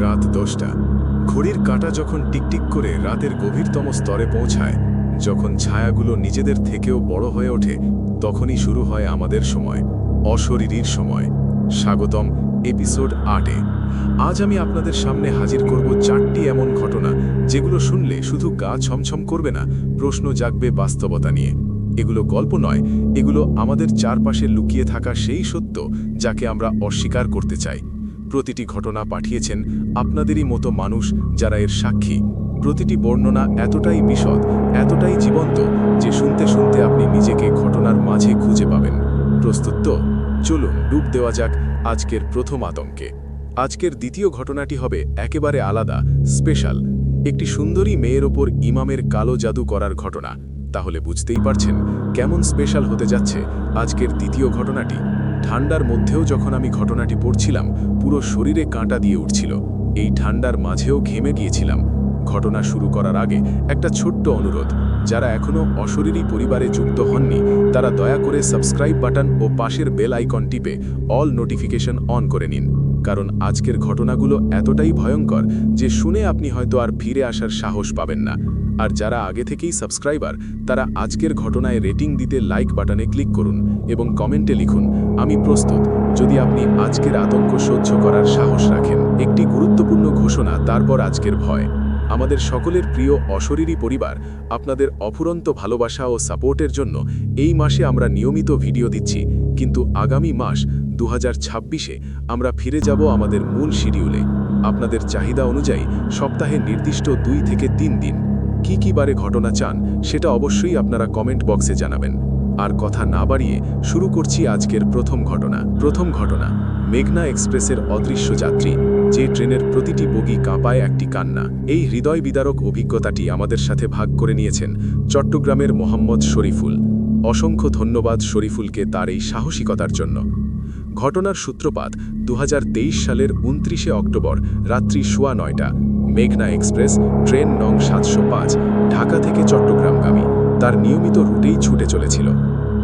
রাত দশটা। ঘড়ির কাঁটা যখন টিকটিক করে রাতের গভীরতম স্তরে পৌঁছায়, যখন ছায়াগুলো নিজেদের থেকেও বড় হয়ে ওঠে, তখনই শুরু হয় আমাদের সময়, অশরীরীর সময়। স্বাগতম এপিসোড আটে। আজ আমি আপনাদের সামনে হাজির করব চারটি এমন ঘটনা, যেগুলো শুনলে শুধু গা ছমছম করবে না, প্রশ্ন জাগবে বাস্তবতা নিয়ে। এগুলো গল্প নয়, এগুলো আমাদের চারপাশে লুকিয়ে থাকা সেই সত্য, যাকে আমরা অস্বীকার করতে চাই। প্রতিটি ঘটনা পাঠিয়েছেন আপনাদেরই মতো মানুষ যারা এর সাক্ষী। প্রতিটি বর্ণনা এতটাই বিশদ, এতটাই জীবন্ত যে শুনতে শুনতে আপনি নিজেকে ঘটনার মাঝে খুঁজে পাবেন। প্রস্তুত তো? চলুন, ডুব দেওয়া যাক আজকের প্রথম আতঙ্কে। আজকের দ্বিতীয় ঘটনাটি হবে একেবারে আলাদা, স্পেশাল। একটি সুন্দরী মেয়ের ওপর ইমামের কালো জাদু করার ঘটনা। তাহলে বুঝতেই পারছেন কেমন স্পেশাল হতে যাচ্ছে আজকের দ্বিতীয় ঘটনাটি। ঠান্ডার মধ্যেও যখন আমি ঘটনাটি পড়ছিলাম, পুরো শরীরে কাঁটা দিয়ে উঠছিল। এই ঠান্ডার মাঝেও ঘেমে গিয়েছিলাম। ঘটনা শুরু করার আগে একটা ছোট্ট অনুরোধ। যারা এখনও অশরীরী পরিবারে যুক্ত হননি, তারা দয়া করে সাবস্ক্রাইব বাটন ও পাশের বেল আইকন টিপে অল নোটিফিকেশন অন করে নিন। কারণ আজকের ঘটনাগুলো এতটাই ভয়ঙ্কর যে শুনে আপনি হয়তো আর ফিরে আসার সাহস পাবেন না। আর যারা আগে থেকেই সাবস্ক্রাইবার, তারা আজকের ঘটনায় রেটিং দিতে লাইক বাটনে ক্লিক করুন এবং কমেন্টে লিখুন, আমি প্রস্তুত। যদি আপনি আজকের আতঙ্ক সহ্য করার সাহস রাখেন, একটি গুরুত্বপূর্ণ ঘোষণা, তারপর আজকের ভয়। আমাদের সকলের প্রিয় অশরীরী পরিবার, আপনাদের অফুরন্ত ভালোবাসা ও সাপোর্টের জন্য এই মাসে আমরা নিয়মিত ভিডিও দিচ্ছি, কিন্তু আগামী মাস দু আমরা ফিরে যাব আমাদের মূল শিডিউলে। আপনাদের চাহিদা অনুযায়ী সপ্তাহে নির্দিষ্ট দুই থেকে তিন দিন। কি কি বারে ঘটনা চান, সেটা অবশ্যই আপনারা কমেন্ট বক্সে জানাবেন। আর কথা না বাড়িয়ে শুরু করছি আজকের প্রথম ঘটনা। প্রথম ঘটনা, মেঘনা এক্সপ্রেসের অদৃশ্য যাত্রী, যে ট্রেনের প্রতিটি বগি কাঁপায় একটি কান্না। এই হৃদয় বিদারক অভিজ্ঞতাটি আমাদের সাথে ভাগ করে নিয়েছেন চট্টগ্রামের মোহাম্মদ শরীফুল। অসংখ্য ধন্যবাদ শরীফুলকে তার এই সাহসিকতার জন্য। ঘটনার সূত্রপাত দু হাজার তেইশ সালের উনত্রিশে অক্টোবর রাত্রি সোয়া নয়টা। মেঘনা এক্সপ্রেস, ট্রেন নং সাতশো পাঁচ, ঢাকা থেকে চট্টগ্রামগামী। তার নিয়মিত রুটেই ছুটে চলেছিল।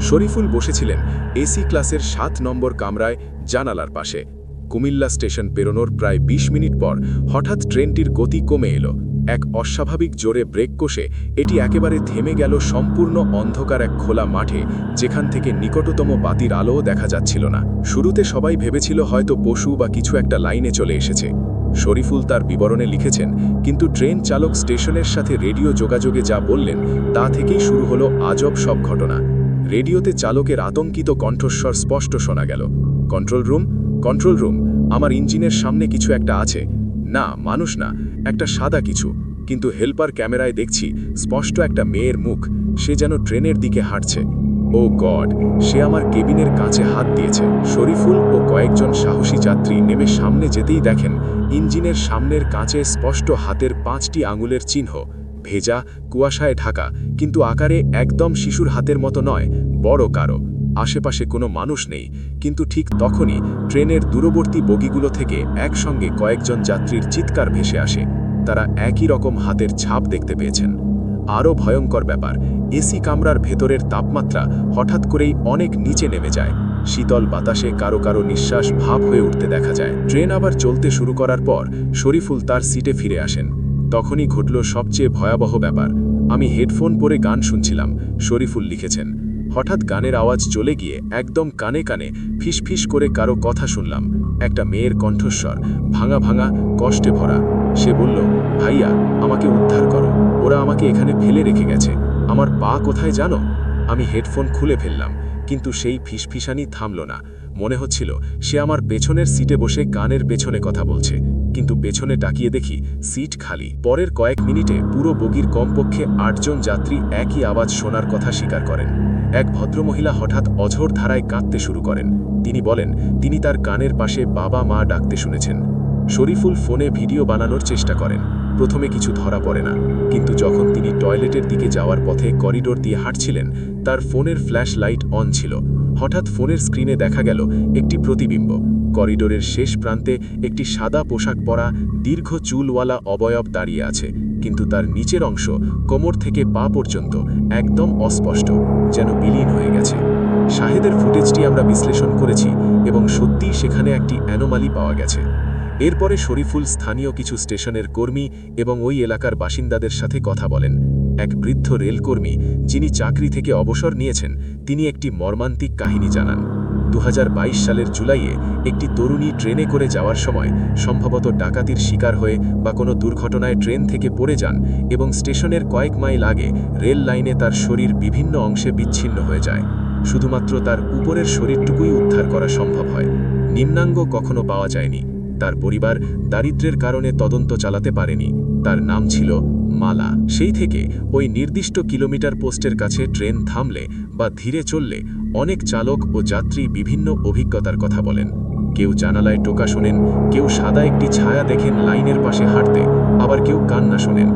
শরীফুল বসেছিলেন এসি ক্লাসের সাত নম্বর কামরায় জানালার পাশে। কুমিল্লা স্টেশন পেরোনোর প্রায় ২০ মিনিট পর হঠাৎ ট্রেনটির গতি কমে এলো। এক অস্বাভাবিক জোরে ব্রেক কষে এটি একেবারে থেমে গেল সম্পূর্ণ অন্ধকার এক খোলা মাঠে, যেখান থেকে নিকটতম বাতির আলোও দেখা যাচ্ছিল না। শুরুতে সবাই ভেবেছিল হয়তো পশু বা কিছু একটা লাইনে চলে এসেছে। শরীফুল তার বিবরণে লিখেছেন, কিন্তু ট্রেন চালক স্টেশনের সাথে রেডিও যোগাযোগে যা বললেন, তা থেকেই শুরু হলো আজব সব ঘটনা। রেডিওতে চালকের আতঙ্কিত কণ্ঠস্বর স্পষ্ট শোনা গেল। কন্ট্রোল রুম কন্ট্রোল রুম, আমার ইঞ্জিনের সামনে কিছু একটা আছে। না, মানুষ না, একটা সাদা কিছু। কিন্তু হেল্পার ক্যামেরায় দেখছি স্পষ্ট একটা মেয়ের মুখ, সে যেন ট্রেনের দিকে হাঁটছে। ও গড, সে আমার কেবিনের কাছে হাত দিয়েছে। শরীফুল ও কয়েকজন সাহসী যাত্রী নেমে সামনে যেতেই দেখেন ইঞ্জিনের সামনের কাঁচে স্পষ্ট হাতের পাঁচটি আঙুলের চিহ্ন। ভেজা, কুয়াশায় ঢাকা, কিন্তু আকারে একদম শিশুর হাতের মতো নয়, বড় কারও। আশেপাশে কোনো মানুষ নেই, কিন্তু ঠিক তখনই ট্রেনের দূরবর্তী বগিগুলো থেকে একসঙ্গে কয়েকজন যাত্রীর চিৎকার ভেসে আসে। তারা একই রকম হাতের ছাপ দেখতে পেয়েছেন। আরও ভয়ঙ্কর ব্যাপার, এসি কামরার ভেতরের তাপমাত্রা হঠাৎ করেই অনেক নিচে নেমে যায়। শীতল বাতাসে কারও কারও নিঃশ্বাস ভাব হয়ে উঠতে দেখা যায়। ট্রেন আবার চলতে শুরু করার পর শরীফুল তার সিটে ফিরে আসেন। তখনই ঘটল সবচেয়ে ভয়াবহ ব্যাপার। আমি হেডফোন পরে গান শুনছিলাম, শরীফুল লিখেছেন হঠাৎ গানের আওয়াজ চলে গিয়ে একদম কানে কানে ফিসফিস করে কারও কথা শুনলাম। একটা মেয়ের কণ্ঠস্বর, ভাঙা ভাঙা, কষ্টে ভরা। সে বলল, ভাইয়া, আমাকে উদ্ধার করো। ওরা আমাকে এখানে ফেলে রেখে গেছে। আমার পা কোথায় জানো? আমি হেডফোন খুলে ফেললাম। কিন্তু সেই ফিসফিসানি থামল না। মনে হচ্ছিল, সে আমার পেছনের সিটে বসে কানের পেছনে কথা বলছে। কিন্তু পেছনে তাকিয়ে দেখি সিট খালি। পরের কয়েক মিনিটে পুরো বগির কমপক্ষে আটজন যাত্রী একই আওয়াজ শোনার কথা স্বীকার করেন। এক ভদ্রমহিলা হঠাৎ অঝোর ধারায় কাঁদতে শুরু করেন। তিনি বলেন, তিনি তার কানের পাশে বাবা মা ডাকতে শুনেছেন। শরীফুল ফোনে ভিডিও বানানোর চেষ্টা করেন। প্রথমে কিছু ধরা পড়ে না। কিন্তু যখন তিনি টয়লেটের দিকে যাওয়ার পথে করিডোর দিয়ে হাঁটছিলেন তার ফোনের ফ্ল্যাশ লাইট অন ছিল। হঠাৎ ফোনের স্ক্রিনে দেখা গেল একটি প্রতিবিম্ব। করিডোরের শেষ প্রান্তে একটি সাদা পোশাক পরা দীর্ঘ চুলওয়ালা অবয়ব দাঁড়িয়ে আছে, কিন্তু তার নিচের অংশ কোমর থেকে পা পর্যন্ত একদম অস্পষ্ট, যেন বিলীন হয়ে গেছে। শাহেদের ফুটেজটি আমরা বিশ্লেষণ করেছি এবং সত্যিই সেখানে একটি অ্যানোমালি পাওয়া গেছে। এরপরে শরীফুল স্থানীয় কিছু স্টেশনের কর্মী এবং ওই এলাকার বাসিন্দাদের সাথে কথা বলেন। এক বৃদ্ধ রেলকর্মী যিনি চাকরি থেকে অবসর নিয়েছেন, তিনি একটি মর্মান্তিক কাহিনী জানান। দু হাজার বাইশ সালের জুলাইয়ে একটি তরুণী ট্রেনে করে যাওয়ার সময় সম্ভবত ডাকাতির শিকার হয়ে বা কোনো দুর্ঘটনায় ট্রেন থেকে পড়ে যান এবং স্টেশনের কয়েক মাইল আগে রেল লাইনে তার শরীর বিভিন্ন অংশে বিচ্ছিন্ন হয়ে যায়। শুধুমাত্র তার উপরের শরীরটুকুই উদ্ধার করা সম্ভব হয়। নিম্নাঙ্গ কখনো পাওয়া যায়নি। তার পরিবার দারিদ্র্যের কারণে তদন্ত চালাতে পারেনি। তার নাম ছিল মালা। সেই থেকে ওই নির্দিষ্ট কিলোমিটার পোস্টের কাছে ট্রেন থামলে বা ধীরে চললে অনেক চালক ও যাত্রী বিভিন্ন অভিজ্ঞতার কথা বলেন। কেউ জানালায় টোকা শোনেন, কেউ সাদা একটি ছায়া দেখেন লাইনের পাশে হাঁটতে, আবার কেউ কান্না শোনেন।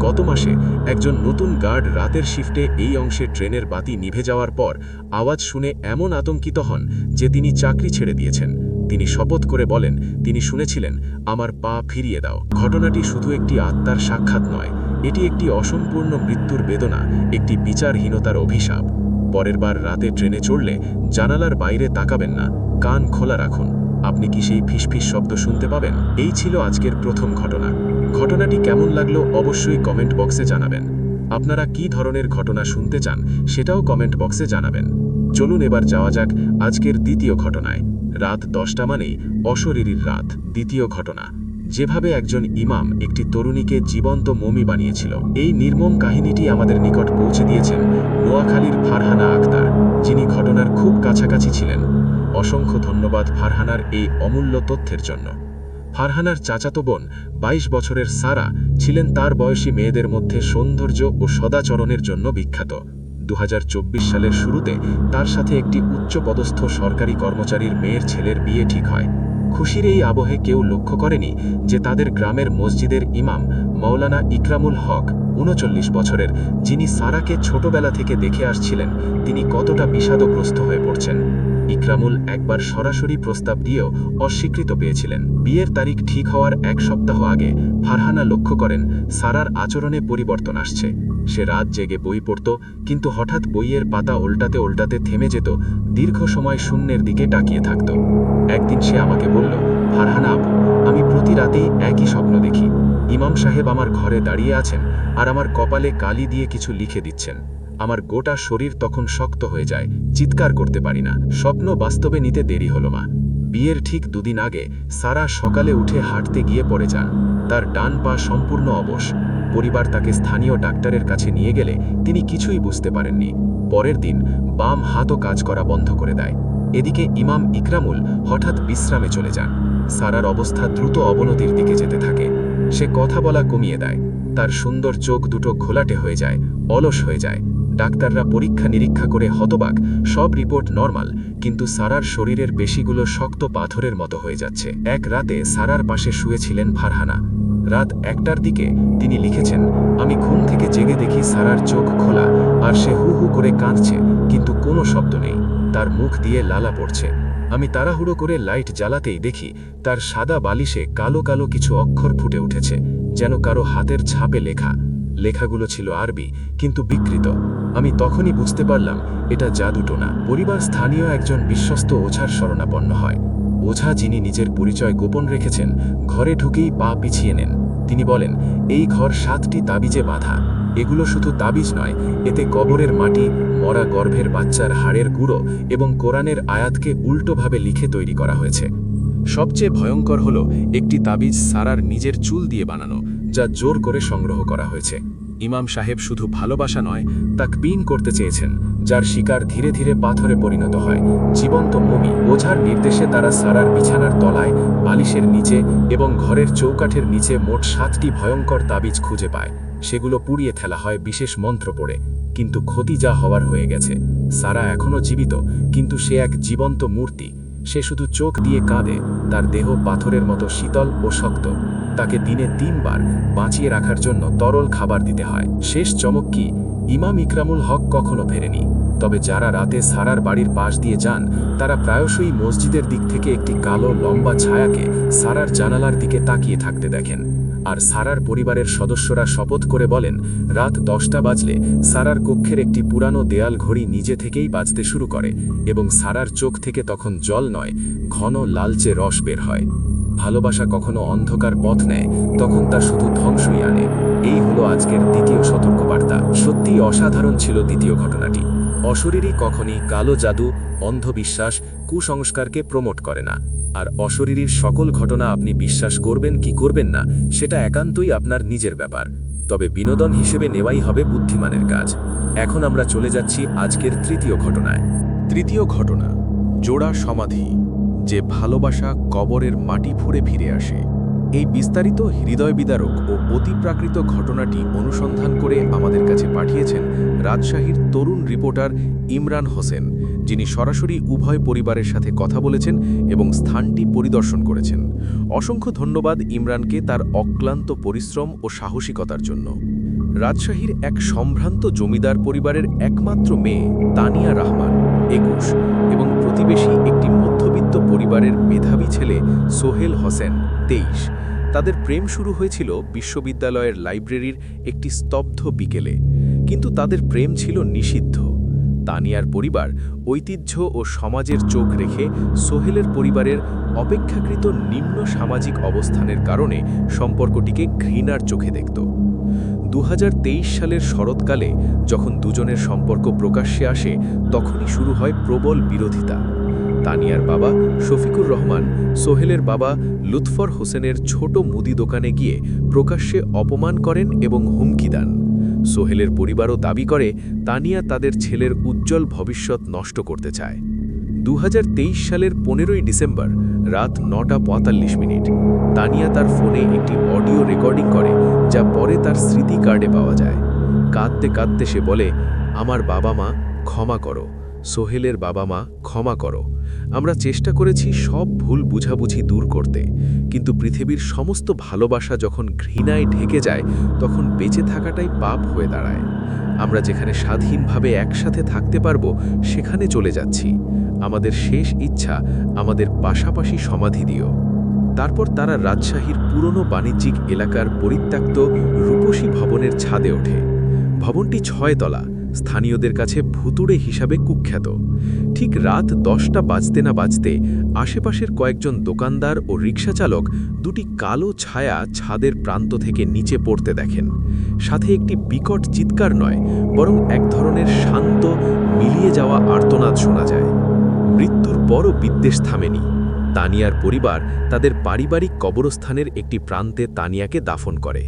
গত মাসে একজন নতুন গার্ড রাতের শিফটে এই অংশে ট্রেনের বাতি নিভে যাওয়ার পর আওয়াজ শুনে এমন আতঙ্কিত হন যে তিনি চাকরি ছেড়ে দিয়েছেন। তিনি শপথ করে বলেন, তিনি শুনেছিলেন, আমার পা ফিরিয়ে দাও। ঘটনাটি শুধু একটি আত্মার সাক্ষাৎ নয়, এটি একটি অসম্পূর্ণ মৃত্যুর বেদনা, একটি বিচারহীনতার অভিশাপ। পরের বার রাতে ট্রেনে চড়লে জানালার বাইরে তাকাবেন না, কান খোলা রাখুন। আপনি কি সেই ফিসফিস শব্দ শুনতে পাবেন? এই ছিল আজকের প্রথম ঘটনা। ঘটনাটি কেমন লাগল অবশ্যই কমেন্ট বক্সে জানাবেন। আপনারা কি ধরনের ঘটনা শুনতে চান, সেটাও কমেন্ট বক্সে জানাবেন। চলুন এবার যাওয়া যাক আজকের দ্বিতীয় ঘটনায়। রাত দশটা মানেই অশরীরীর রাত, দ্বিতীয় ঘটনা। যেভাবে একজন ইমাম একটি তরুণীকে জীবন্ত মমি বানিয়েছিল, এই নির্মম কাহিনীটি আমাদের নিকট পৌঁছে দিয়েছেন নোয়াখালীর ফারহানা আক্তার, যিনি ঘটনার খুব কাছাকাছি ছিলেন। অসংখ্য ধন্যবাদ ফারহানার এই অমূল্য তথ্যের জন্য। ফারহানার চাচাতো বোন ২২ বছরের সারা ছিলেন তার বয়সী মেয়েদের মধ্যে সৌন্দর্য ও সদাচরণের জন্য বিখ্যাত। দু হাজার চব্বিশ সালের শুরুতে তার সাথে একটি উচ্চপদস্থ সরকারি কর্মচারীর মেয়ের ছেলের বিয়ে ঠিক হয়। খুশির এই আবহে কেউ লক্ষ্য করেনি যে তাদের গ্রামের মসজিদের ইমাম মৌলানা ইকরামুল হক, উনচল্লিশ বছরের, যিনি সারাকে ছোটবেলা থেকে দেখে আসছিলেন, তিনি কতটা বিষাদগ্রস্ত হয়ে পড়ছেন। ইকরামুল একবার সরাসরি প্রস্তাব দিয়েও অস্বীকৃত পেয়েছিলেন। বিয়ের তারিখ ঠিক হওয়ার এক সপ্তাহ আগে ফারহানা লক্ষ্য করেন, সারার আচরণে পরিবর্তন আসছে। সে রাত জেগে বই পড়ত, কিন্তু হঠাৎ বইয়ের পাতা উল্টাতে উল্টাতে থেমে যেত, দীর্ঘ সময় শূন্যের দিকে তাকিয়ে থাকত। একদিন সে আমাকে বলল, ফারহানা আপু, আমি প্রতি রাতেই একই স্বপ্ন দেখি। ইমাম সাহেব আমার ঘরে দাঁড়িয়ে আছেন আর আমার কপালে কালি দিয়ে কিছু লিখে দিচ্ছেন। আমার গোটা শরীর তখন শক্ত হয়ে যায়, চিৎকার করতে পারি না। স্বপ্ন বাস্তবে নিতে দেরি হলো মা। বিয়ের ঠিক দুদিন আগে সারা সকালে উঠে হাঁটতে গিয়ে পড়ে যান। তার ডান পা সম্পূর্ণ অবশ। পরিবার তাকে স্থানীয় ডাক্তারের কাছে নিয়ে গেলে তিনি কিছুই বুঝতে পারেননি। পরের দিন বাম হাতও কাজ করা বন্ধ করে দেয়। এদিকে ইমাম ইকরামুল হঠাৎ বিশ্রামে চলে যান। সারার অবস্থা দ্রুত অবনতির দিকে যেতে থাকে। সে কথা বলা কমিয়ে দেয়। তার সুন্দর চোখ দুটো ঘোলাটে হয়ে যায়, অলস হয়ে যায়। ডাক্তাররা পরীক্ষা নিরীক্ষা করে হতবাক, সব রিপোর্ট নর্মাল, কিন্তু সারার শরীরের পেশিগুলো শক্ত পাথরের মতো হয়ে যাচ্ছে। এক রাতে সারার পাশে শুয়েছিলেন ফারহানা। রাত একটার দিকে তিনি লিখেছেন, আমি ঘুম থেকে জেগে দেখি সারার চোখ খোলা আর সে হু হু করে কাঁদছে, কিন্তু কোনো শব্দ নেই। তার মুখ দিয়ে লালা পড়ছে। আমি তাড়াহুড়ো করে লাইট জ্বালাতেই দেখি, তার সাদা বালিশে কালো কালো কিছু অক্ষর ফুটে উঠেছে, যেন কারও হাতের ছাপে লেখা। লেখাগুলো ছিল আরবি, কিন্তু বিকৃত। আমি তখনই বুঝতে পারলাম, এটা জাদুটোনা পরিবার স্থানীয় একজন বিশ্বস্ত ওঝার শরণাপন্ন হয়। ওঝা যিনি নিজের পরিচয় গোপন রেখেছেন, ঘরে ঢুকেই পা পিছিয়ে নেন। তিনি বলেন, এই ঘর সাতটি তাবিজে বাঁধা। এগুলো শুধু তাবিজ নয়, এতে কবরের মাটি, মরা গর্ভের বাচ্চার হাড়ের গুঁড়ো এবং কোরআনের আয়াতকে উল্টোভাবে লিখে তৈরি করা হয়েছে। সবচেয়ে ভয়ঙ্কর হল, একটি তাবিজ সারার নিজের চুল দিয়ে বানানো। যা জোর করে সংগ্রহ করা হয়েছে। ইমাম সাহেব শুধু ভালোবাসা নয়, তাকবিন করতে চেয়েছেন, যার শিকার ধীরে ধীরে পাথরে পরিণত হয়। জীবন্ত মমি ওঝার নির্দেশে তারা সারার বিছানার তলায়, বালিশের নিচে এবং ঘরের চৌকাঠের নিচে মোট সাতটি ভয়ঙ্কর তাবিজ খুঁজে পায়। সেগুলো পুড়িয়ে ফেলা হয় বিশেষ মন্ত্র পড়ে। কিন্তু ক্ষতি যা হওয়ার হয়ে গেছে। সারা এখনও জীবিত, কিন্তু সে এক জীবন্ত মূর্তি। সে শুধু চোখ দিয়ে কাঁদে, তার দেহ পাথরের মতো শীতল ও শক্ত। তাকে দিনে তিনবার বাঁচিয়ে রাখার জন্য তরল খাবার দিতে হয়। শেষ চমক কি? ইমাম ইকরামুল হক কখনো ফেরেনি। তবে যারা রাতে সারার বাড়ির পাশ দিয়ে যান, তারা প্রায়শই মসজিদের দিক থেকে একটি কালো লম্বা ছায়াকে সারার জানালার দিকে তাকিয়ে থাকতে দেখেন। আর সারার পরিবারের সদস্যরা শপথ করে বলেন, রাত দশটা বাজলে সারার কক্ষের একটি পুরানো দেয়াল ঘড়ি নিজে থেকেই বাজতে শুরু করে এবং সারার চোখ থেকে তখন জল নয়, ঘন লালচে রস বের হয়। ভালোবাসা কখনো অন্ধকার পথ নেয়, তখন তা শুধু ধ্বংসই আনে। এই হলো আজকের দ্বিতীয় সতর্কবার্তা। সত্যিই অসাধারণ ছিল দ্বিতীয় ঘটনাটি। অশরীরই কখনই কালো জাদু, অন্ধবিশ্বাস, কুসংস্কারকে প্রমোট করে না। আর অশরীরীর সকল ঘটনা আপনি বিশ্বাস করবেন কি করবেন না, সেটা একান্তই আপনার নিজের ব্যাপার। তবে বিনোদন হিসেবে নেওয়াই হবে বুদ্ধিমানের কাজ। এখন আমরা চলে যাচ্ছি আজকের তৃতীয় ঘটনায়। তৃতীয় ঘটনা, জোড়া সমাধি, যে ভালোবাসা কবরের মাটি ফুঁড়ে ফিরে আসে। এই বিস্তারিত হৃদয় বিদারক ও অতিপ্রাকৃত ঘটনাটি অনুসন্ধান করে আমাদের কাছে পাঠিয়েছেন রাজশাহীর তরুণ রিপোর্টার ইমরান হোসেন, যিনি সরাসরি উভয় পরিবারের সাথে কথা বলেছেন এবং স্থানটি পরিদর্শন করেছেন। অসংখ্য ধন্যবাদ ইমরানকে তার অক্লান্ত পরিশ্রম ও সাহসিকতার জন্য। রাজশাহীর এক সম্ভ্রান্ত জমিদার পরিবারের একমাত্র মেয়ে তানিয়া রহমান একুশ এবং প্রতিবেশী একটি মধ্যবিত্ত পরিবারের মেধাবী ছেলে সোহেল হোসেন তেইশ। তাদের প্রেম শুরু হয়েছিল বিশ্ববিদ্যালয়ের লাইব্রেরির একটি স্তব্ধ বিকেলে। কিন্তু তাদের প্রেম ছিল নিষিদ্ধ। তানিয়ার পরিবার ঐতিহ্য ও সমাজের চোখ রেখে সোহেলের পরিবারের অপেক্ষাকৃত নিম্ন সামাজিক অবস্থানের কারণে সম্পর্কটিকে ঘৃণার চোখে দেখত। দু হাজার তেইশ সালের শরৎকালে যখন দুজনের সম্পর্ক প্রকাশ্যে আসে, তখনই শুরু হয় প্রবল বিরোধিতা। তানিয়ার বাবা শফিকুর রহমান, সোহেলের বাবা লুৎফর হোসেনের ছোট মুদি দোকানে গিয়ে প্রকাশ্যে অপমান করেন এবং হুমকি দেন। সোহেলের পরিবারও দাবি করে, তানিয়া তাদের ছেলের উজ্জ্বল ভবিষ্যৎ নষ্ট করতে চায়। দু হাজার তেইশ সালের পনেরোই ডিসেম্বর রাত নটা পঁয়তাল্লিশ মিনিট, তানিয়া তার ফোনে একটি অডিও রেকর্ডিং করে, যা পরে তার স্মৃতি কার্ডে পাওয়া যায়। কাঁদতে কাঁদতে সে বলে, আমার বাবা মা, ক্ষমা করো। সোহেলের বাবা মা ক্ষমা করো। আমরা চেষ্টা করেছি সব ভুল বুঝাবুঝি দূর করতে, কিন্তু পৃথিবীর সমস্ত ভালোবাসা যখন ঘৃণায় ঢেকে যায়, তখন বেঁচে থাকাটাই পাপ হয়ে দাঁড়ায়। আমরা যেখানে স্বাধীনভাবে একসাথে থাকতে পারব, সেখানে চলে যাচ্ছি। আমাদের শেষ ইচ্ছা, আমাদের পাশাপাশি সমাধি দিও। তারপর তারা রাজশাহীর পুরনো বাণিজ্যিক এলাকার পরিত্যক্ত রূপসী ভবনের ছাদে ওঠে। ভবনটি ছয়তলা স্থানীয়দের কাছে ভুতুড়ে হিসাবে কুখ্যাত। ঠিক রাত দশটা বাজতে না বাজতে আশেপাশের কয়েকজন দোকানদার ও রিক্সা চালক দুটি কালো ছায়া ছাদের প্রান্ত থেকে নিচে পড়তে দেখেন। সাথে একটি বিকট চিৎকার নয়, বরং এক ধরনের শান্ত, মিলিয়ে যাওয়া আর্তনাদ শোনা যায়। মৃত্যুর পরও বিদ্বেষ থামেনি। তানিয়ার পরিবার তাদের পারিবারিক কবরস্থানের একটি প্রান্তে তানিয়াকে দাফন করে,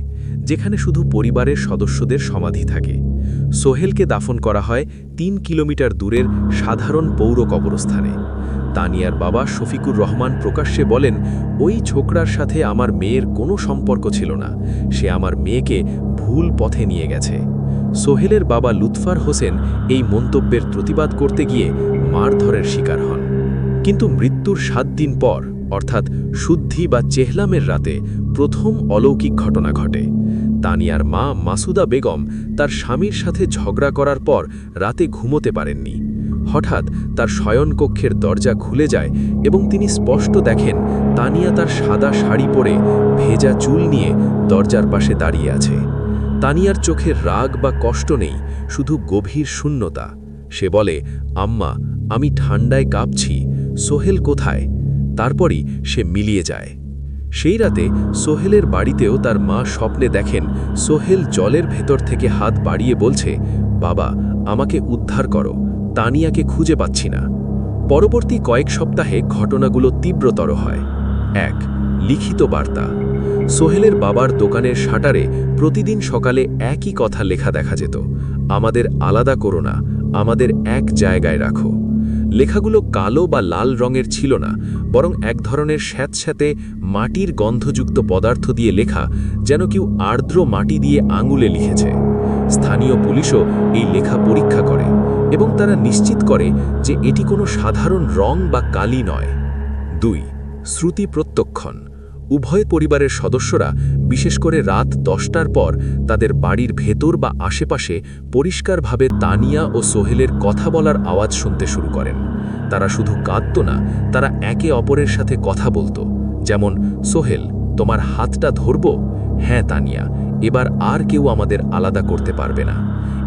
যেখানে শুধু পরিবারের সদস্যদের সমাধি থাকে। সোহেলকে দাফন করা হয় তিন কিলোমিটার দূরের সাধারণ পৌর কবরস্থানে। তানিয়ার বাবা শফিকুর রহমান প্রকাশ্যে বলেন, ওই ছোকরার সাথে আমার মেয়ের কোনো সম্পর্ক ছিল না। সে আমার মেয়েকে ভুল পথে নিয়ে গেছে। সোহেলের বাবা লুৎফার হোসেন এই মন্তব্যের প্রতিবাদ করতে গিয়ে মারধরের শিকার হন। কিন্তু মৃত্যুর সাত দিন পর, অর্থাৎ শুদ্ধি বা চেহলামের রাতে, প্রথম অলৌকিক ঘটনা ঘটে। তানিয়ার মা মাসুদা বেগম তার স্বামীর সাথে ঝগড়া করার পর রাতে ঘুমোতে পারেননি। হঠাৎ তার শয়নকক্ষের দরজা খুলে যায় এবং তিনি স্পষ্ট দেখেন তানিয়া তার সাদা শাড়ি পরে ভেজা চুল নিয়ে দরজার পাশে দাঁড়িয়ে আছে। তানিয়ার চোখে রাগ বা কষ্ট নেই, শুধু গভীর শূন্যতা। সে বলে, আম্মা, আমি ঠান্ডায় কাঁপছি, সোহেল কোথায়? তারপরই সে মিলিয়ে যায়। সেই রাতে সোহেলের বাড়িতেও তার মা স্বপ্নে দেখেন, সোহেল জলের ভেতর থেকে হাত বাড়িয়ে বলছে, বাবা, আমাকে উদ্ধার করো, তানিয়াকে খুঁজে পাচ্ছি না। পরবর্তী কয়েক সপ্তাহে ঘটনাগুলো তীব্রতর হয়। এক, লিখিত বার্তা। সোহেলের বাবার দোকানের শাটারে প্রতিদিন সকালে একই কথা লেখা দেখা যেত, আমাদের আলাদা করো না, আমাদের এক জায়গায় রাখো। লেখাগুলো কালো বা লাল রঙের ছিল না, বরং এক ধরনের স্যাঁতস্যাঁতে মাটির গন্ধযুক্ত পদার্থ দিয়ে লেখা যেন কেউ আর্দ্র মাটি দিয়ে আঙুলে লিখেছে। স্থানীয় পুলিশও এই লেখা পরীক্ষা করে এবং তারা নিশ্চিত করে যে এটি কোনো সাধারণ রং বা কালি নয়। দুই, শ্রুতি প্রত্যক্ষণ। উভয় পরিবারের সদস্যরা, বিশেষ করে রাত দশটার পর, তাদের বাড়ির ভেতর বা আশেপাশে পরিষ্কারভাবে তানিয়া ও সোহেলের কথা বলার আওয়াজ শুনতে শুরু করেন। তারা শুধু কাঁদত না, তারা একে অপরের সাথে কথা বলতো। যেমন, সোহেল তোমার হাতটা ধরব? হ্যাঁ তানিয়া, এবার আর কেউ আমাদের আলাদা করতে পারবে না।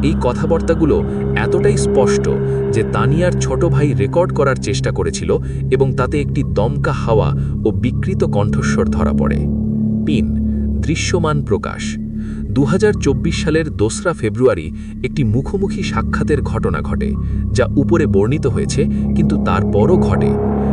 এই কথাবার্তাগুলো এতটাই স্পষ্ট যে তানিয়ার ছোট ভাই রেকর্ড করার চেষ্টা করেছিল এবং তাতে একটি দমকা হাওয়া ও বিকৃত কণ্ঠস্বর ধরা পড়ে। পিন, দৃশ্যমান প্রকাশ। দু হাজার চব্বিশ সালের দোসরা ফেব্রুয়ারি একটি মুখোমুখি সাক্ষাতের ঘটনা ঘটে, যা উপরে বর্ণিত হয়েছে, কিন্তু তারপরও ঘটে।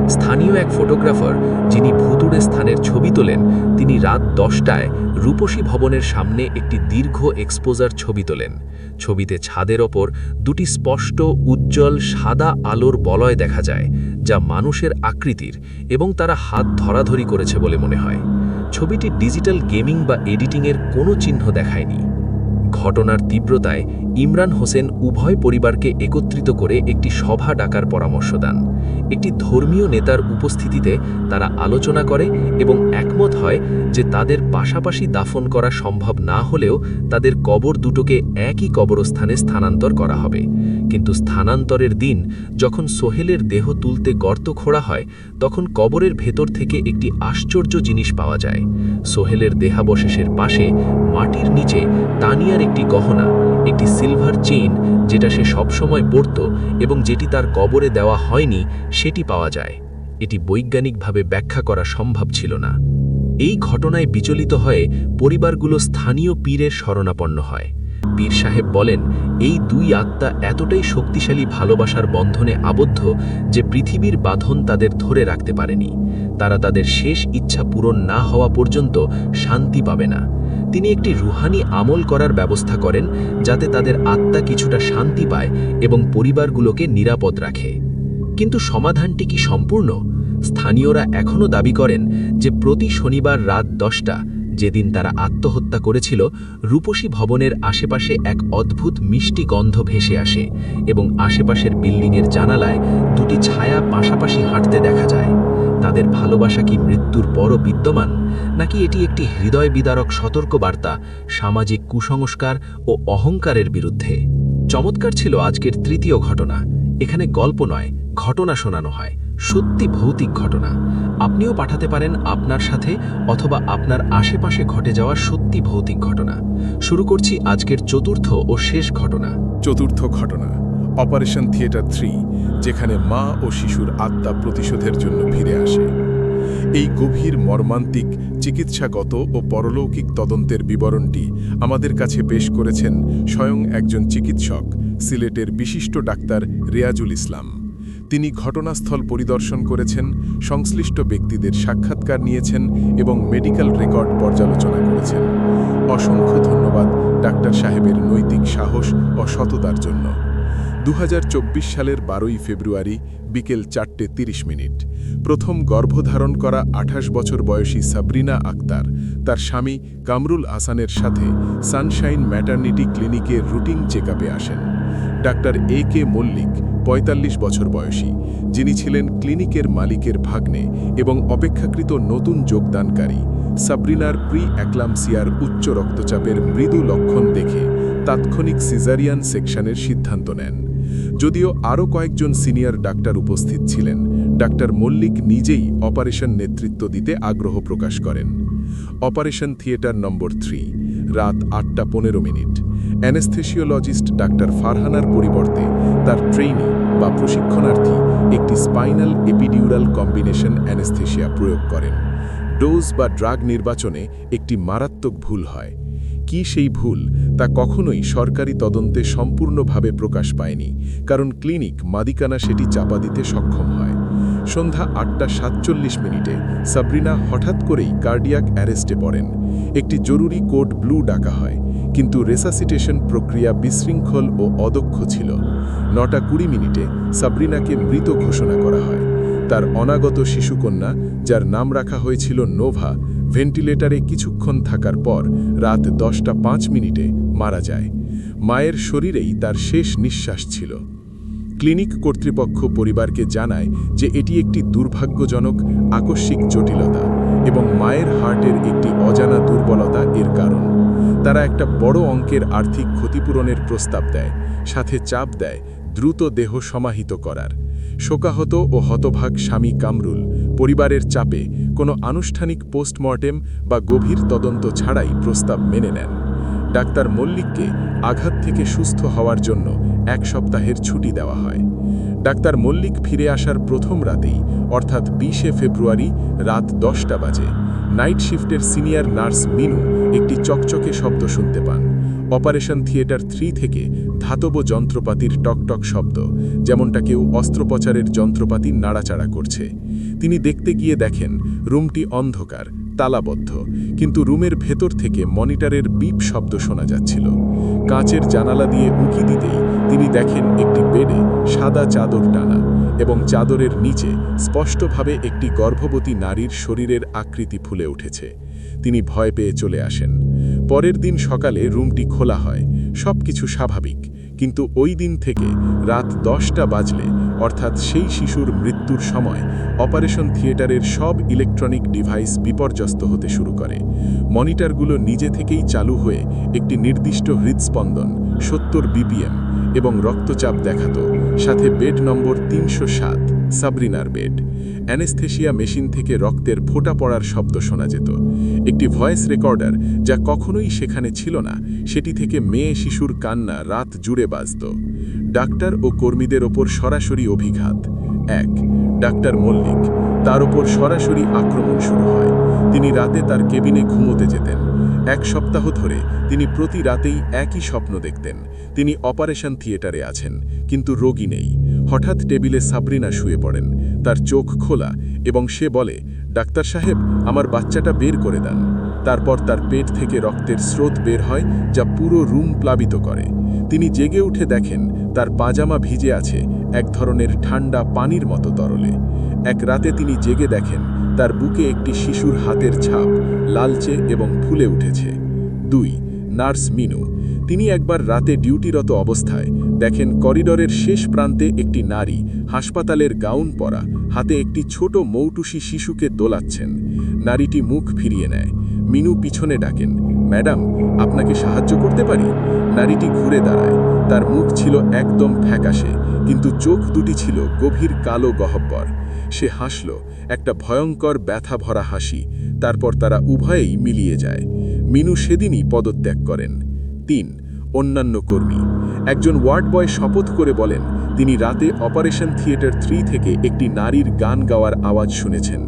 স্থানীয় এক ফটোগ্রাফার, যিনি ভুতুড়ে স্থানের ছবি তোলেন, তিনি রাত দশটায় রূপসী ভবনের সামনে একটি দীর্ঘ এক্সপোজার ছবি তোলেন। ছবিতে ছাদের ওপর দুটি স্পষ্ট, উজ্জ্বল, সাদা আলোর বলয় দেখা যায়, যা মানুষের আকৃতির এবং তারা হাত ধরাধরি করেছে বলে মনে হয়। ছবিটি ডিজিটাল গেমিং বা এডিটিংয়ের কোনো চিহ্ন দেখায়নি। ঘটনার তীব্রতায় ইমরান হোসেন উভয় পরিবারকে একত্রিত করে একটি সভা ডাকার পরামর্শ দেন। একটি ধর্মীয় নেতার উপস্থিতিতে তারা আলোচনা করে এবং একমত হয় যে তাদের পাশাপাশি দাফন করা সম্ভব না হলেও তাদের কবর দুটোকে একই কবরস্থানে স্থানান্তর করা হবে। কিন্তু স্থানান্তরের দিন যখন সোহেলের দেহ তুলতে গর্ত খোঁড়া হয়, তখন কবরের ভেতর থেকে একটি আশ্চর্য জিনিস পাওয়া যায়। সোহেলের দেহাবশেষের পাশে মাটির নিচে তানিয়ার একটি গহনা, একটি সিলভার চেইন যেটা সে সবসময় পরত এবং যেটি তার কবরে দেওয়া হয়নি, সেটি পাওয়া যায়। এটি বৈজ্ঞানিকভাবে ব্যাখ্যা করা সম্ভব ছিল না। এই ঘটনায় বিচলিত হয়ে পরিবারগুলো স্থানীয় পীরের শরণাপন্ন হয়। পীর সাহেব বলেন, এই দুই আত্মা এতটাই শক্তিশালী ভালোবাসার বন্ধনে আবদ্ধ যে পৃথিবীর বাঁধন তাদের ধরে রাখতে পারেনি। তারা তাদের শেষ ইচ্ছা পূরণ না হওয়া পর্যন্ত শান্তি পাবে না। তিনি একটি রুহানি আমল করার ব্যবস্থা করেন, যাতে তাদের আত্মা কিছুটা শান্তি পায় এবং পরিবারগুলোকে নিরাপদ রাখে। কিন্তু সমাধানটি কি সম্পূর্ণ? স্থানীয়রা এখনও দাবি করেন যে প্রতি শনিবার রাত দশটা যেদিন তারা আত্মহত্যা করেছিল, রূপসী ভবনের আশেপাশে এক অদ্ভুত মিষ্টি গন্ধ ভেসে আসে এবং আশেপাশের বিল্ডিংয়ের জানালায় দুটি ছায়া পাশাপাশি হাঁটতে দেখা যায়। তাদের ভালোবাসা কি মৃত্যুর পরও বিদ্যমান, নাকি এটি একটি হৃদয় বিদারক সতর্কবার্তা, সামাজিক কুসংস্কার ও অহংকারের বিরুদ্ধে? চমৎকার ছিল আজকের তৃতীয় ঘটনা। এখানে গল্প নয়, ঘটনা শোনানো হয়। সত্যি ভৌতিক ঘটনা। আপনিও পাঠাতে পারেন আপনার সাথে অথবা আপনার আশেপাশে ঘটে যাওয়া সত্যি ভৌতিক ঘটনা। শুরু করছি আজকের চতুর্থ ও শেষ ঘটনা। চতুর্থ ঘটনা, অপারেশন থিয়েটার থ্রি, যেখানে মা ও শিশুর আত্মা প্রতিশোধের জন্য ফিরে আসে। এই গভীর মর্মান্তিক, চিকিৎসাগত ও পরলৌকিক তদন্তের বিবরণটি আমাদের কাছে পেশ করেছেন স্বয়ং একজন চিকিৎসক, সিলেটের বিশিষ্ট ডাক্তার রিয়াজুল ইসলাম। তিনি ঘটনাস্থল পরিদর্শন করেছেন, সংশ্লিষ্ট ব্যক্তিদের সাক্ষাৎকার নিয়েছেন এবং মেডিকেল রেকর্ড পর্যালোচনা করেছেন। অসংখ্য ধন্যবাদ ডাক্তার সাহেবের নৈতিক সাহস ও সততার জন্য। দু হাজার চব্বিশ সালের বারোই ফেব্রুয়ারি, বিকেল চারটে তিরিশ মিনিট। প্রথম গর্ভধারণ করা আঠাশ বছর বয়সী সাবরিনা আক্তার, তার স্বামী কামরুল আসানের সাথে সানশাইন ম্যাটার্নিটি ক্লিনিকের রুটিন চেকআপে আসেন। ডাক্তার এ কে মল্লিক ৪৫ বছর বয়সী। যিনি ছিলেন ক্লিনিকের মালিকের ভাগ্নে এবং অপেক্ষাকৃত নতুন যোগদানকারী। সাবরিনার প্রি অ্যাক্লামসিয়ার উচ্চ রক্তচাপের মৃদু লক্ষণ দেখে তাৎক্ষণিক সিজারিয়ান সেকশনের সিদ্ধান্ত নেন। যদিও আরও কয়েকজন সিনিয়র ডাক্তার উপস্থিত ছিলেন, ডাক্তার মল্লিক নিজেই অপারেশন নেতৃত্ব দিতে আগ্রহ প্রকাশ করেন। অপারেশন থিয়েটার নম্বর থ্রি, রাত আটটা পনেরো মিনিট। অ্যানেস্থেসিওলজিস্ট ডাক্তার ফারহানার পরিবর্তে তার ট্রেইনি বা প্রশিক্ষণার্থী একটি স্পাইনাল এপিডিউরাল কম্বিনেশন অ্যানেস্থেশিয়া প্রয়োগ করেন। ডোজ বা ড্রাগ নির্বাচনে একটি মারাত্মক ভুল হয়। কি সেই ভুল তা কখনোই সরকারি তদন্তে সম্পূর্ণভাবে প্রকাশ পায়নি, কারণ ক্লিনিক মাদিকানা সেটি চাপা দিতে সক্ষম হয়। সন্ধ্যা আটটা সাতচল্লিশ মিনিটে সাবরিনা হঠাৎ করেই কার্ডিয়াক অ্যারেস্টে পড়েন। একটি জরুরি কোড ব্লু ডাকা হয়। কিন্তু রেসাসিটেশন প্রক্রিয়া বিশৃঙ্খল ও অদক্ষ ছিল। নটা কুড়ি মিনিটে সাবরিনাকে মৃত ঘোষণা করা হয়। তার অনাগত শিশুকন্যা, যার নাম রাখা হয়েছিল নোভা, ভেন্টিলেটরে কিছুক্ষণ থাকার পর রাত দশটা পাঁচ মিনিটে মারা যায়। মায়ের শরীরেই তার শেষ নিঃশ্বাস ছিল। ক্লিনিক কর্তৃপক্ষ পরিবারকে জানায় যে এটি একটি দুর্ভাগ্যজনক, আকস্মিক জটিলতা এবং মায়ের হার্টের একটি অজানা দুর্বলতা এর কারণ। তারা একটা বড় অঙ্কের আর্থিক ক্ষতিপূরণের প্রস্তাব দেয়, সাথে চাপ দেয়, দ্রুত দেহ সমাহিত করার। শোকাহত ও হতভাগ স্বামী কামরুল পরিবারের চাপে কোনো আনুষ্ঠানিক পোস্টমর্টেম বা গভীর তদন্ত ছাড়াই প্রস্তাব মেনে নেন। ডাক্তার মল্লিককে আঘাত থেকে সুস্থ হওয়ার জন্য এক সপ্তাহের ছুটি দেওয়া হয়। ডাক্তার মল্লিক ফিরে আসার প্রথম রাতেই, অর্থাৎ বিশে ফেব্রুয়ারি রাত দশটা বাজে, নাইট শিফটের সিনিয়র নার্স মিনু একটি চকচকে শব্দ শুনতে পান। অপারেশন থিয়েটার থ্রি থেকে ধাতব যন্ত্রপাতির টকটক শব্দ, যেমনটা কেউ অস্ত্রোপচারের যন্ত্রপাতি নাড়াচাড়া করছে। তিনি দেখতে গিয়ে দেখেন, রুমটি অন্ধকার, তালাবদ্ধ, কিন্তু রুমের ভেতর থেকে মনিটরের বিপ শব্দ শোনা যাচ্ছিল। কাঁচের জানালা দিয়ে উঁকি দিতেই তিনি দেখেন একটি বেডে সাদা চাদর টানা এবং চাদরের নিচে স্পষ্টভাবে একটি গর্ভবতী নারীর শরীরের আকৃতি ফুলে উঠেছে। তিনি ভয় পেয়ে চলে আসেন। পরের দিন সকালে রুমটি খোলা হয়। সব কিছু স্বাভাবিক। কিন্তু ওই দিন থেকে রাত দশটা বাজলে, অর্থাৎ সেই শিশুর মৃত্যুর সময়, অপারেশন থিয়েটারের সব ইলেকট্রনিক ডিভাইস বিপর্যস্ত হতে শুরু করে। মনিটরগুলো নিজে থেকেই চালু হয়ে একটি নির্দিষ্ট হৃদস্পন্দন, সত্তর বিপিএম এবং রক্তচাপ দেখাত, সাথে বেড নম্বর তিনশো সাত, সাবরিনার বেড। অ্যানেস্থেশিয়া মেশিন থেকে রক্তের ফোঁটা পড়ার শব্দ শোনা যেত। একটি ভয়েস রেকর্ডার যা কখনোই সেখানে ছিল না। সেটি থেকে মেয়ে শিশুর কান্না রাত জুড়ে বাজত। ডাক্তার ও কর্মীদের ওপর সরাসরি অভিঘাত। এক, ডাক্তার মল্লিক। তার ওপর সরাসরি আক্রমণ শুরু হয়। তিনি রাতে তার কেবিনে ঘুমোতে যেতেন। এক সপ্তাহ ধরে তিনি প্রতি রাতেই একই স্বপ্ন দেখতেন। তিনি অপারেশন থিয়েটারে আছেন, কিন্তু রোগী নেই। হঠাৎ টেবিলে সাবরিনা শুয়ে পড়েন। তার চোখ খোলা এবং সে বলে ডাক্তার সাহেব, আমার বাচ্চাটা বের করে দেন। তারপর তার পেট থেকে রক্তের স্রোত বের হয়, যা পুরো রুম প্লাবিত করে। তিনি জেগে উঠে দেখেন, তার পাজামা ভিজে আছে, এক ধরনের ঠান্ডা পানির মতো তরলে। এক রাতে তিনি জেগে দেখেন, তার বুকে একটি শিশুর হাতের ছাপ লালচে এবং ফুলে উঠেছে। দুই, নার্স মিনু। তিনি একবার রাতে ডিউটিরত অবস্থায় দেখেন করিডরের শেষ প্রান্তে একটি নারী হাসপাতালের গাউন পরা, হাতে একটি ছোট মৌটুসি শিশুকে দোলাচ্ছেন। নারীটি মুখ ফিরিয়ে নেয়। মিনু পিছনে ডাকেন, ম্যাডাম, আপনাকে সাহায্য করতে পারি? নারীটি ঘুরে দাঁড়ায়। তার মুখ ছিল একদম ফ্যাকাশে, কিন্তু চোখ দুটি ছিল গভীর কালো গহব্বর। সে হাসল, একটা ভয়ঙ্কর ব্যথা ভরা হাসি। তারপর তারা উভয়েই মিলিয়ে যায়। মিনু সেদিনই পদত্যাগ করেন। তিন অন্যান্য কর্মী। একজন ওয়ার্ড বয় শপথ করে বলেন, তিনি রাতে অপারেশন থিয়েটার থ্রি থেকে একটি নারীর গান গাওয়ার আওয়াজ শুনেছেন।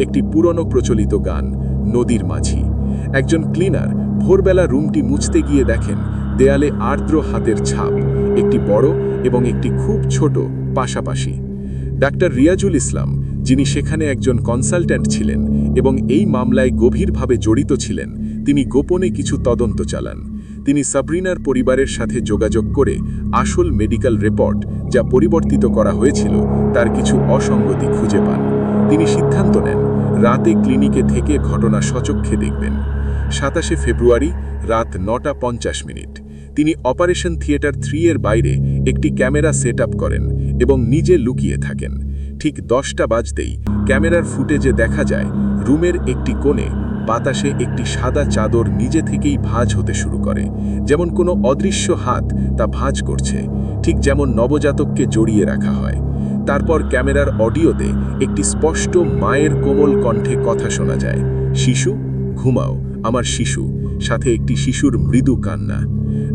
একটি পুরনো প্রচলিত গান, নদীর মাঝি। একজন ক্লিনার ভোরবেলা রুমটি মুছতে গিয়ে দেখেন, দেয়ালে আর্দ্র হাতের ছাপ, একটি বড় এবং একটি খুব ছোট পাশাপাশি। ডাক্তার রিয়াজুল ইসলাম, যিনি সেখানে একজন কনসালট্যান্ট ছিলেন এবং এই মামলায় গভীরভাবে জড়িত ছিলেন, তিনি গোপনে কিছু তদন্ত চালান। তিনি সাবরিনার পরিবারের সাথে যোগাযোগ করে আসল মেডিকেল রিপোর্ট যা পরিবর্তিত করা হয়েছিল তার কিছু অসঙ্গতি খুঁজে পান। তিনি সিদ্ধান্ত নেন, রাতে ক্লিনিকে থেকে ঘটনা সচক্ষে দেখবেন। সাতাশে ফেব্রুয়ারি রাত নটা পঞ্চাশ মিনিট। তিনি অপারেশন থিয়েটার থ্রি এর বাইরে একটি ক্যামেরা সেট করেন এবং নিজে লুকিয়ে থাকেন। ঠিক দশটা বাজতেই ক্যামেরার ফুটেজে দেখা যায়, রুমের একটি কোণে বাতাসে একটি সাদা চাদর নিজে থেকেই ভাঁজ হতে শুরু করে। যেমন কোনো অদৃশ্য হাত তা ভাঁজ করছে, ঠিক যেমন নবজাতককে জড়িয়ে রাখা হয়। তারপর ক্যামেরার অডিওতে একটি স্পষ্ট মায়ের কোমল কণ্ঠে কথা শোনা যায়, শিশু, ঘুমাও, আমার শিশু। সাথে একটি শিশুর মৃদু কান্না।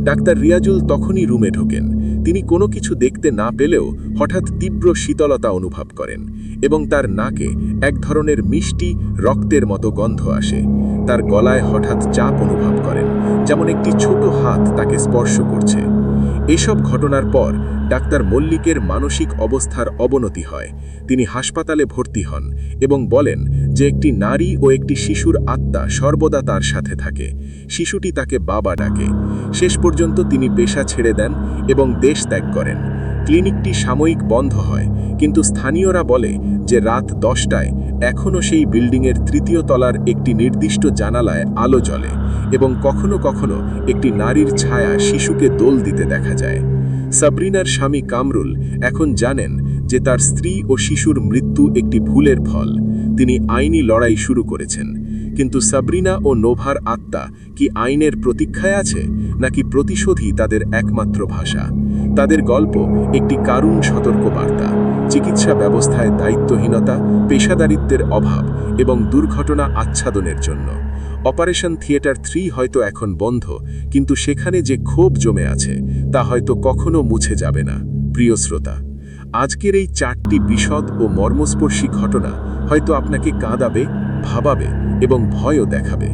ডাক্তার রিয়াজুল তখনই রুমে ঢোকেন। তিনি কোনো কিছু দেখতে না পেলেও হঠাৎ তীব্র শীতলতা অনুভব করেন এবং তার নাকে এক ধরনের মিষ্টি, রক্তের মতো গন্ধ আসে। তার গলায় হঠাৎ চাপ অনুভব করেন, যেমন একটি ছোট হাত তাকে স্পর্শ করছে। এসব ঘটনার পর ডাক্তার মল্লিকের মানসিক অবস্থার অবনতি হয়। তিনি হাসপাতালে ভর্তি হন এবং বলেন যে একটি নারী ও একটি শিশুর আত্মা সর্বদা তার সাথে থাকে। শিশুটি তাকে বাবা ডাকে। শেষ পর্যন্ত তিনি পেশা ছেড়ে দেন এবং দেশ ত্যাগ করেন। ক্লিনিকটি সাময়িক বন্ধ হয়, কিন্তু স্থানীয়রা বলে যে রাত দশটায় এখনও সেই বিল্ডিংয়ের তৃতীয় তলার একটি নির্দিষ্ট জানালায় আলো জ্বলে এবং কখনো কখনো একটি নারীর ছায়া শিশুকে দোল দিতে দেখা যায়। সাবরিনার স্বামী কামরুল এখন জানেন যে তার স্ত্রী ও শিশুর মৃত্যু একটি ভুলের ফল। তিনি আইনি লড়াই শুরু করেছেন। কিন্তু সাবরিনা ও নোভার আত্মা কি আইনের প্রতীক্ষায় আছে, নাকি প্রতিশোধই তাদের একমাত্র ভাষা? তাদের গল্প একটি কারুণ সতর্কবার্তা, চিকিৎসা ব্যবস্থায় দায়িত্বহীনতা, পেশাদারিত্বের অভাব এবং দুর্ঘটনা আচ্ছাদনের জন্য। অপারেশন থিয়েটার থ্রি হয়তো এখন বন্ধ, কিন্তু সেখানে যে ক্ষোভ জমে আছে, তা হয়তো কখনো মুছে যাবে না। প্রিয় শ্রোতা, আজকের এই চারটি বিশদ ও মর্মস্পর্শী ঘটনা হয়তো আপনাকে কাঁদাবে ভাবাবে এবং ভয়ও দেখাবে।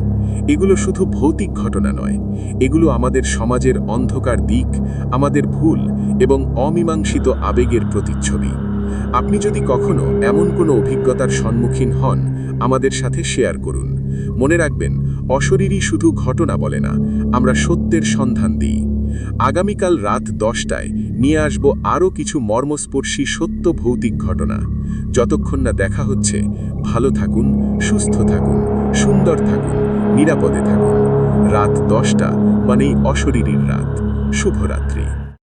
এগুলো শুধু ভৌতিক ঘটনা নয়। এগুলো আমাদের সমাজের অন্ধকার দিক, আমাদের ভুল এবং অমীমাংসিত আবেগের প্রতিচ্ছবি। আপনি যদি কখনো এমন কোনো অভিজ্ঞতার সম্মুখীন হন, আমাদের সাথে শেয়ার করুন। মনে রাখবেন, অশরীরই শুধু ঘটনা বলে না, আমরা সত্যের সন্ধান দিই। আগামীকাল রাত দশটায় নিয়ে আসব আরও কিছু মর্মস্পর্শী সত্য ভৌতিক ঘটনা। যতক্ষণ না দেখা হচ্ছে, ভালো থাকুন, সুস্থ থাকুন, সুন্দর থাকুন, নিরাপদে থাকুন। রাত দশটা মানেই অশরীরীর রাত। শুভরাত্রি।